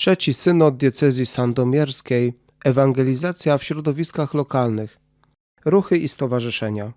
Trzeci synod diecezji sandomierskiej Ewangelizacja w środowiskach lokalnych Ruchy i stowarzyszenia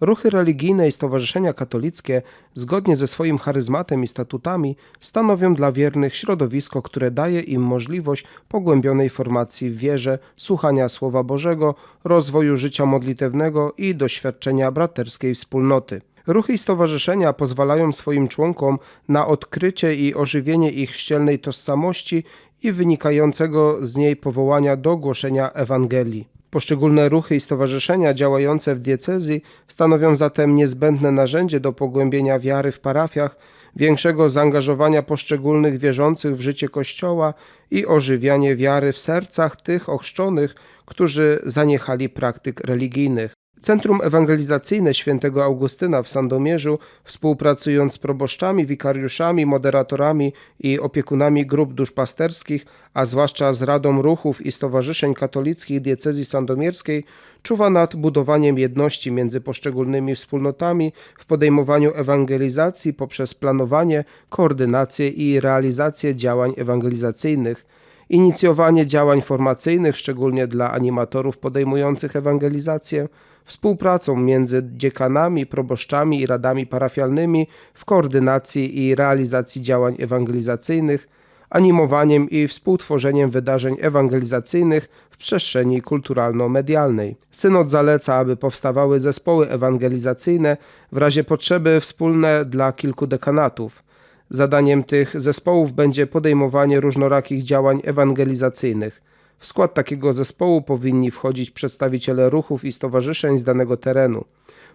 Ruchy religijne i stowarzyszenia katolickie, zgodnie ze swoim charyzmatem i statutami, stanowią dla wiernych środowisko, które daje im możliwość pogłębionej formacji w wierze, słuchania Słowa Bożego, rozwoju życia modlitewnego i doświadczenia braterskiej wspólnoty. Ruchy i stowarzyszenia pozwalają swoim członkom na odkrycie i ożywienie ich chrzcielnej tożsamości i wynikającego z niej powołania do głoszenia Ewangelii. Poszczególne ruchy i stowarzyszenia działające w diecezji stanowią zatem niezbędne narzędzie do pogłębienia wiary w parafiach, większego zaangażowania poszczególnych wierzących w życie Kościoła i ożywianie wiary w sercach tych ochrzczonych, którzy zaniechali praktyk religijnych. Centrum Ewangelizacyjne Świętego Augustyna w Sandomierzu, współpracując z proboszczami, wikariuszami, moderatorami i opiekunami grup duszpasterskich, a zwłaszcza z Radą Ruchów i Stowarzyszeń Katolickich Diecezji Sandomierskiej, czuwa nad budowaniem jedności między poszczególnymi wspólnotami w podejmowaniu ewangelizacji poprzez planowanie, koordynację i realizację działań ewangelizacyjnych, inicjowanie działań formacyjnych, szczególnie dla animatorów podejmujących ewangelizację, współpracą między dziekanami, proboszczami i radami parafialnymi w koordynacji i realizacji działań ewangelizacyjnych, animowaniem i współtworzeniem wydarzeń ewangelizacyjnych w przestrzeni kulturalno-medialnej. Synod zaleca, aby powstawały zespoły ewangelizacyjne, w razie potrzeby wspólne dla kilku dekanatów. Zadaniem tych zespołów będzie podejmowanie różnorakich działań ewangelizacyjnych. W skład takiego zespołu powinni wchodzić przedstawiciele ruchów i stowarzyszeń z danego terenu.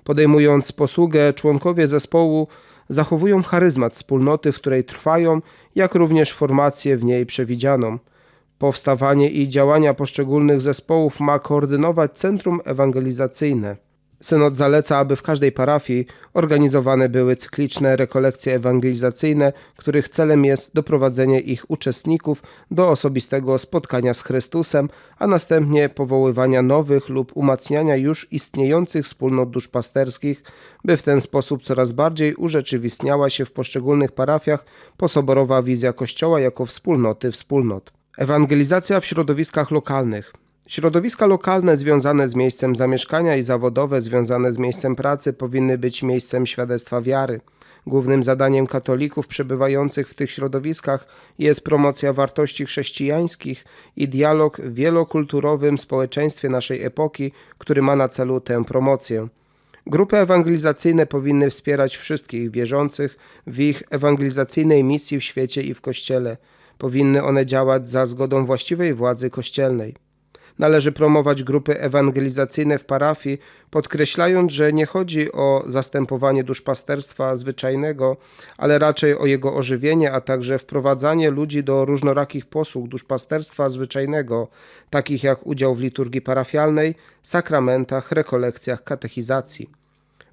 Podejmując posługę, członkowie zespołu zachowują charyzmat wspólnoty, w której trwają, jak również formację w niej przewidzianą. Powstawanie i działania poszczególnych zespołów ma koordynować Centrum Ewangelizacyjne. Synod zaleca, aby w każdej parafii organizowane były cykliczne rekolekcje ewangelizacyjne, których celem jest doprowadzenie ich uczestników do osobistego spotkania z Chrystusem, a następnie powoływania nowych lub umacniania już istniejących wspólnot duszpasterskich, by w ten sposób coraz bardziej urzeczywistniała się w poszczególnych parafiach posoborowa wizja Kościoła jako wspólnoty wspólnot. Ewangelizacja w środowiskach lokalnych – Środowiska lokalne związane z miejscem zamieszkania i zawodowe związane z miejscem pracy powinny być miejscem świadectwa wiary. Głównym zadaniem katolików przebywających w tych środowiskach jest promocja wartości chrześcijańskich i dialog w wielokulturowym społeczeństwie naszej epoki, który ma na celu tę promocję. Grupy ewangelizacyjne powinny wspierać wszystkich wierzących w ich ewangelizacyjnej misji w świecie i w Kościele. Powinny one działać za zgodą właściwej władzy kościelnej. Należy promować grupy ewangelizacyjne w parafii, podkreślając, że nie chodzi o zastępowanie duszpasterstwa zwyczajnego, ale raczej o jego ożywienie, a także wprowadzanie ludzi do różnorakich posług duszpasterstwa zwyczajnego, takich jak udział w liturgii parafialnej, sakramentach, rekolekcjach, katechizacji.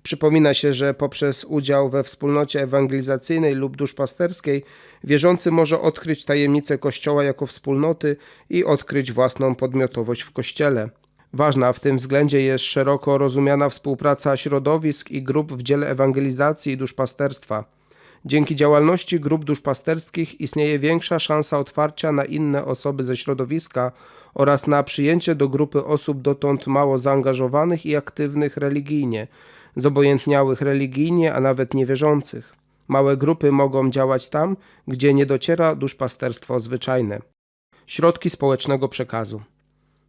Przypomina się, że poprzez udział we wspólnocie ewangelizacyjnej lub duszpasterskiej wierzący może odkryć tajemnicę Kościoła jako wspólnoty i odkryć własną podmiotowość w Kościele. Ważna w tym względzie jest szeroko rozumiana współpraca środowisk i grup w dziele ewangelizacji i duszpasterstwa. Dzięki działalności grup duszpasterskich istnieje większa szansa otwarcia na inne osoby ze środowiska oraz na przyjęcie do grupy osób dotąd mało zaangażowanych i aktywnych religijnie, zobojętniałych religijnie, a nawet niewierzących. Małe grupy mogą działać tam, gdzie nie dociera duszpasterstwo zwyczajne. Środki społecznego przekazu.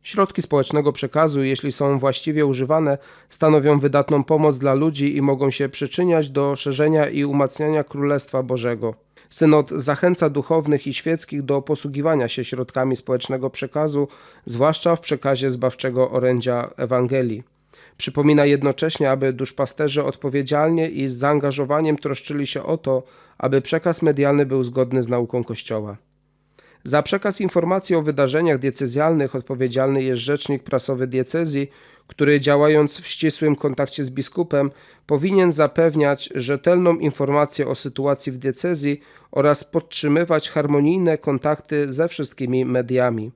Środki społecznego przekazu, jeśli są właściwie używane, stanowią wydatną pomoc dla ludzi i mogą się przyczyniać do szerzenia i umacniania Królestwa Bożego. Synod zachęca duchownych i świeckich do posługiwania się środkami społecznego przekazu, zwłaszcza w przekazie zbawczego orędzia Ewangelii. Przypomina jednocześnie, aby duszpasterze odpowiedzialnie i z zaangażowaniem troszczyli się o to, aby przekaz medialny był zgodny z nauką Kościoła. Za przekaz informacji o wydarzeniach diecezjalnych odpowiedzialny jest rzecznik prasowy diecezji, który działając w ścisłym kontakcie z biskupem powinien zapewniać rzetelną informację o sytuacji w diecezji oraz podtrzymywać harmonijne kontakty ze wszystkimi mediami.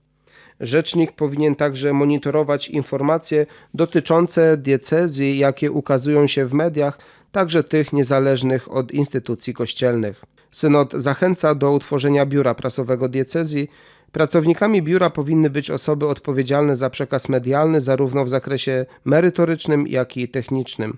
Rzecznik powinien także monitorować informacje dotyczące diecezji, jakie ukazują się w mediach, także tych niezależnych od instytucji kościelnych. Synod zachęca do utworzenia biura prasowego diecezji. Pracownikami biura powinny być osoby odpowiedzialne za przekaz medialny, zarówno w zakresie merytorycznym, jak i technicznym.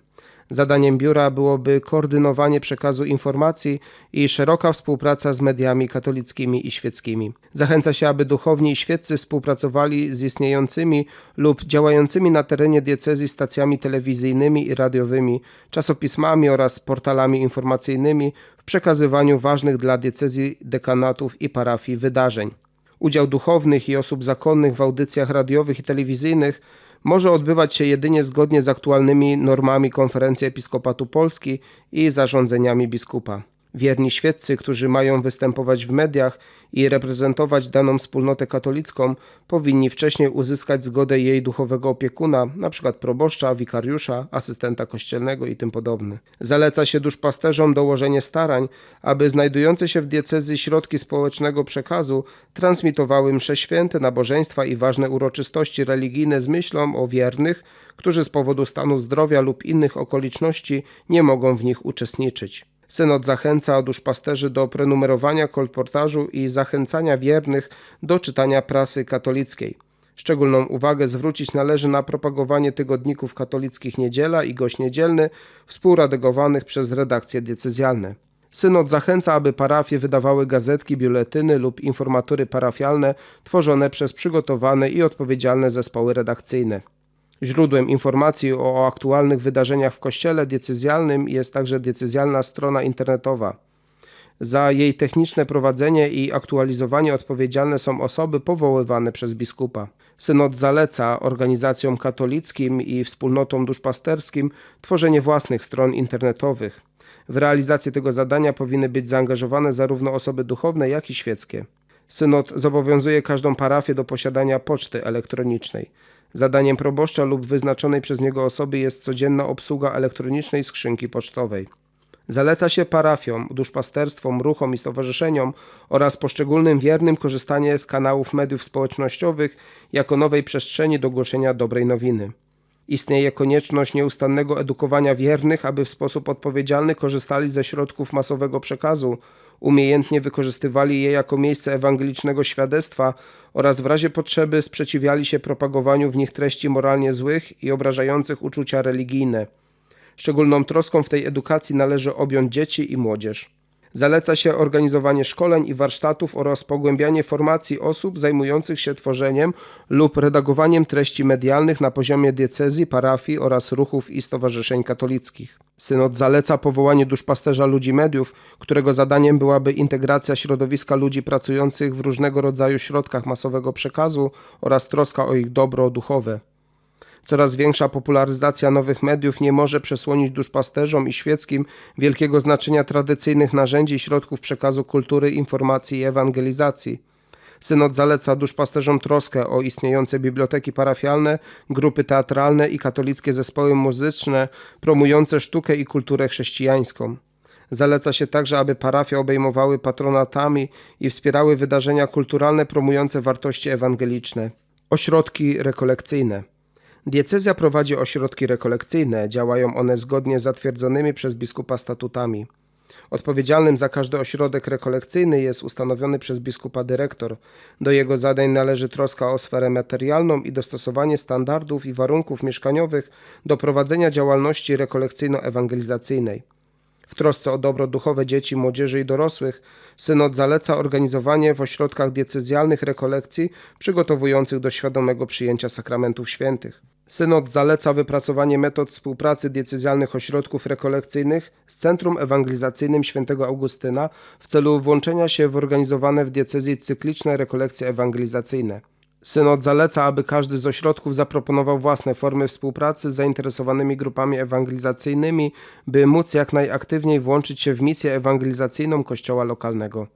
Zadaniem biura byłoby koordynowanie przekazu informacji i szeroka współpraca z mediami katolickimi i świeckimi. Zachęca się, aby duchowni i świeccy współpracowali z istniejącymi lub działającymi na terenie diecezji stacjami telewizyjnymi i radiowymi, czasopismami oraz portalami informacyjnymi w przekazywaniu ważnych dla diecezji dekanatów i parafii wydarzeń. Udział duchownych i osób zakonnych w audycjach radiowych i telewizyjnych może odbywać się jedynie zgodnie z aktualnymi normami Konferencji Episkopatu Polski i zarządzeniami biskupa. Wierni świeccy, którzy mają występować w mediach i reprezentować daną wspólnotę katolicką, powinni wcześniej uzyskać zgodę jej duchowego opiekuna, np. proboszcza, wikariusza, asystenta kościelnego i tym podobne. Zaleca się duszpasterzom dołożenie starań, aby znajdujące się w diecezji środki społecznego przekazu transmitowały msze święte, nabożeństwa i ważne uroczystości religijne z myślą o wiernych, którzy z powodu stanu zdrowia lub innych okoliczności nie mogą w nich uczestniczyć. Synod zachęca duszpasterzy do prenumerowania kolportażu i zachęcania wiernych do czytania prasy katolickiej. Szczególną uwagę zwrócić należy na propagowanie tygodników katolickich Niedziela i Gość Niedzielny, współredagowanych przez redakcje diecezjalne. Synod zachęca, aby parafie wydawały gazetki, biuletyny lub informatury parafialne tworzone przez przygotowane i odpowiedzialne zespoły redakcyjne. Źródłem informacji o aktualnych wydarzeniach w kościele diecezjalnym jest także diecezjalna strona internetowa. Za jej techniczne prowadzenie i aktualizowanie odpowiedzialne są osoby powoływane przez biskupa. Synod zaleca organizacjom katolickim i wspólnotom duszpasterskim tworzenie własnych stron internetowych. W realizację tego zadania powinny być zaangażowane zarówno osoby duchowne, jak i świeckie. Synod zobowiązuje każdą parafię do posiadania poczty elektronicznej. Zadaniem proboszcza lub wyznaczonej przez niego osoby jest codzienna obsługa elektronicznej skrzynki pocztowej. Zaleca się parafiom, duszpasterstwom, ruchom i stowarzyszeniom oraz poszczególnym wiernym korzystanie z kanałów mediów społecznościowych jako nowej przestrzeni do głoszenia dobrej nowiny. Istnieje konieczność nieustannego edukowania wiernych, aby w sposób odpowiedzialny korzystali ze środków masowego przekazu, umiejętnie wykorzystywali je jako miejsce ewangelicznego świadectwa oraz w razie potrzeby sprzeciwiali się propagowaniu w nich treści moralnie złych i obrażających uczucia religijne. Szczególną troską w tej edukacji należy objąć dzieci i młodzież. Zaleca się organizowanie szkoleń i warsztatów oraz pogłębianie formacji osób zajmujących się tworzeniem lub redagowaniem treści medialnych na poziomie diecezji, parafii oraz ruchów i stowarzyszeń katolickich. Synod zaleca powołanie duszpasterza ludzi mediów, którego zadaniem byłaby integracja środowiska ludzi pracujących w różnego rodzaju środkach masowego przekazu oraz troska o ich dobro duchowe. Coraz większa popularyzacja nowych mediów nie może przesłonić duszpasterzom i świeckim wielkiego znaczenia tradycyjnych narzędzi i środków przekazu kultury, informacji i ewangelizacji. Synod zaleca duszpasterzom troskę o istniejące biblioteki parafialne, grupy teatralne i katolickie zespoły muzyczne promujące sztukę i kulturę chrześcijańską. Zaleca się także, aby parafie obejmowały patronatami i wspierały wydarzenia kulturalne promujące wartości ewangeliczne. Ośrodki rekolekcyjne. Diecezja prowadzi ośrodki rekolekcyjne, działają one zgodnie z zatwierdzonymi przez biskupa statutami. Odpowiedzialnym za każdy ośrodek rekolekcyjny jest ustanowiony przez biskupa dyrektor. Do jego zadań należy troska o sferę materialną i dostosowanie standardów i warunków mieszkaniowych do prowadzenia działalności rekolekcyjno-ewangelizacyjnej. W trosce o dobro duchowe dzieci, młodzieży i dorosłych synod zaleca organizowanie w ośrodkach diecezjalnych rekolekcji przygotowujących do świadomego przyjęcia sakramentów świętych. Synod zaleca wypracowanie metod współpracy diecezjalnych ośrodków rekolekcyjnych z Centrum Ewangelizacyjnym Świętego Augustyna w celu włączenia się w organizowane w diecezji cykliczne rekolekcje ewangelizacyjne. Synod zaleca, aby każdy z ośrodków zaproponował własne formy współpracy z zainteresowanymi grupami ewangelizacyjnymi, by móc jak najaktywniej włączyć się w misję ewangelizacyjną kościoła lokalnego.